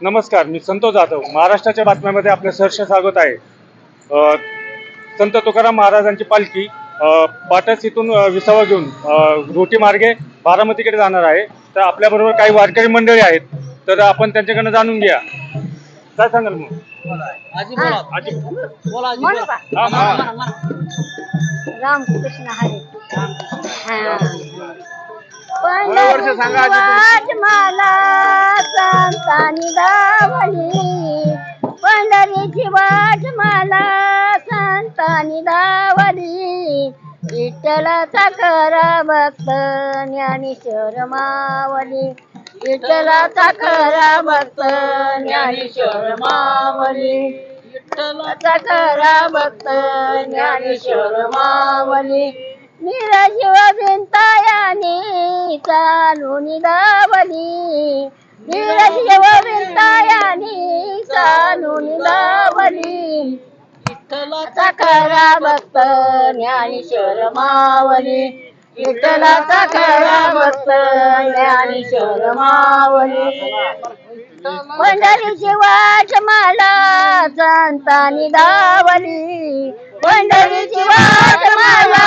नमस्कार मी संतोष जाधव. महाराष्ट्राच्या बातम्यामध्ये आपलं सहर्ष स्वागत आहे. संत तुकाराम महाराजांची पालखी पाटस इथून विसावा घेऊन रोटी मार्गे बारामतीकडे जाणार आहे. तर आपल्याबरोबर काही वारकरी मंडळी आहेत. तर आपण त्यांच्याकडनं जाणून घ्या काय सांगाल मग? आजी बोला. आजी. बोला आजी म्हणू बोला. का? म्हणा, म्हणा. रामकृष्ण हरे. वर्ष सांगा आजी पंढरीची मला. सानी दावली पंढरीची वाट मला संतानी दावली विठ्ठलाचा खरा भक्त ज्ञानेश्वर मावली विठ्ठलाचा खरा भक्त ज्ञानेश्वर मावली विठ्ठलाचा खरा भक्त ज्ञानेश्वर मावली निराजीव बिंतायानी चालून दावली. निराजीव बिंतायानी दावली विठ्ठलाचा खरा भक्त ज्ञानेश्वर मावली. विठ्ठलाचा खरा भक्त ज्ञानेश्वर मावली. पंढरीची वाट मला संतांनी दावली पंढरीची वाट मला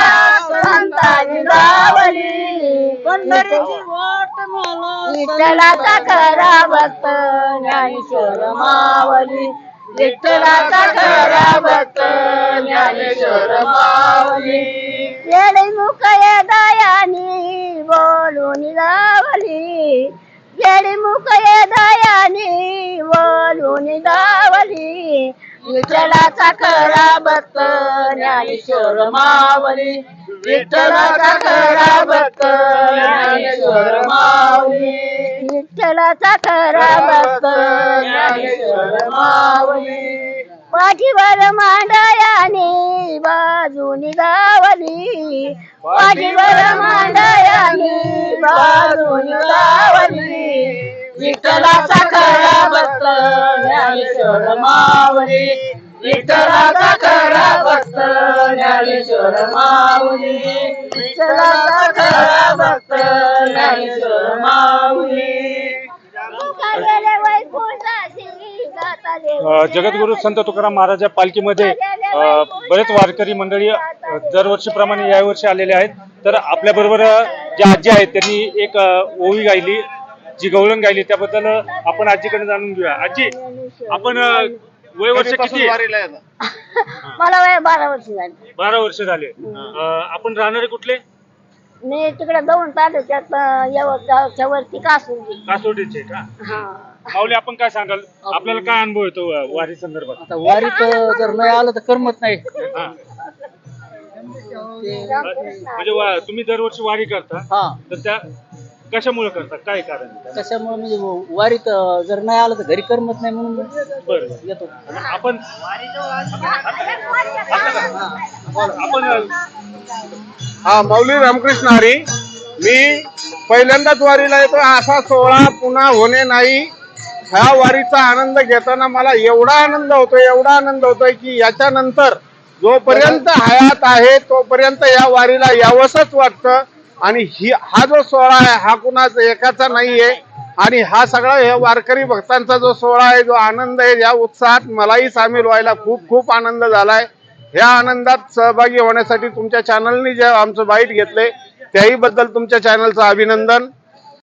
संतांनी दावली पंढरीची विठ्ठलाचा खरा भक्त ज्ञानेश्वर मावली. विठ्ठलाचा खरा भक्त ज्ञानेश्वर मावली. येडे मुख दयानी बोलून दावली येडे मुख दयानी बोलून दावली विठ्ठलाचा खरा भक्त ज्ञानेश्वर मावली. विठ्ठलाचा खरा भक्त ज्ञानेश्वर मावली. विठ्ठलाचा खरा माऊली. पाठीवर मांडयाने बाजूनी गावली. पाठीवर मांडयाने बाजूनी गावली. विठ्ठलाचा खरा भक्त ज्ञानेश्वर माऊली. विठ्ठलाचा खरा भक्त ज्ञानेश्वर माऊली. विठ्ठलाचा खरा भक्त ज्ञानेश्वर माऊली. अ, जगद्गुरु संत तुकाराम महाराज या पालखीमध्ये बरेच वारकरी मंडळी दरवर्षीप्रमाणे यावर्षी आलेले आहेत. तर आपल्या बरोबर ज्या आजी आहेत त्यांनी एक ओवी गायली जी गवळण गायली त्याबद्दल आपण आजीकडे जाणून घेऊया. आजी आपण वय वर्ष किती आहे? मला वय बारा वर्ष झाली. बारा वर्ष झाले. आपण राहणारे कुठले? मी तिकडे जाऊन तालुक्यात यवतगावच्या वरती कासून कासोटीचे का? हा. माऊली आपण काय सांगाल? आपल्याला काय अनुभव येतो वारी संदर्भात? आता वारीत जर नाही आलं तर करमत नाही. हा. म्हणजे वा- तुम्ही दरवर्षी वारी करता हा. तर त्या कशामुळे करता? काय कारण आहे? त्याच्यामुळे म्हणजे वारीत जर नाही आलं तर घरी करमत नाही म्हणून बरं. येतो. आपण आपण हा मौली रामकृष्ण हरी. मी पहिल्यांदाच वारीला येतो असा सोहळा पुन्हा होणे नाही. ह्या वारीचा आनंद घेताना मला एवढा आनंद होतोय एवढा आनंद होतोय की याच्यानंतर जोपर्यंत हयात आहे तोपर्यंत या वारीला यावंसच वाटतं. आणि ही हा जो सोहळा आहे हा कुणाचा एकाचा नाहीये. आणि हा सगळा हे वारकरी भक्तांचा जो सोहळा आहे जो आनंद आहे या उत्साहात मलाही सामील व्हायला खूप खूप आनंद झालाय. ह्या आनंदात सहभागी होण्यासाठी तुमच्या चॅनलनी जे आमचं बाईट घेतले त्याही बद्दल तुमच्या चॅनलचं अभिनंदन.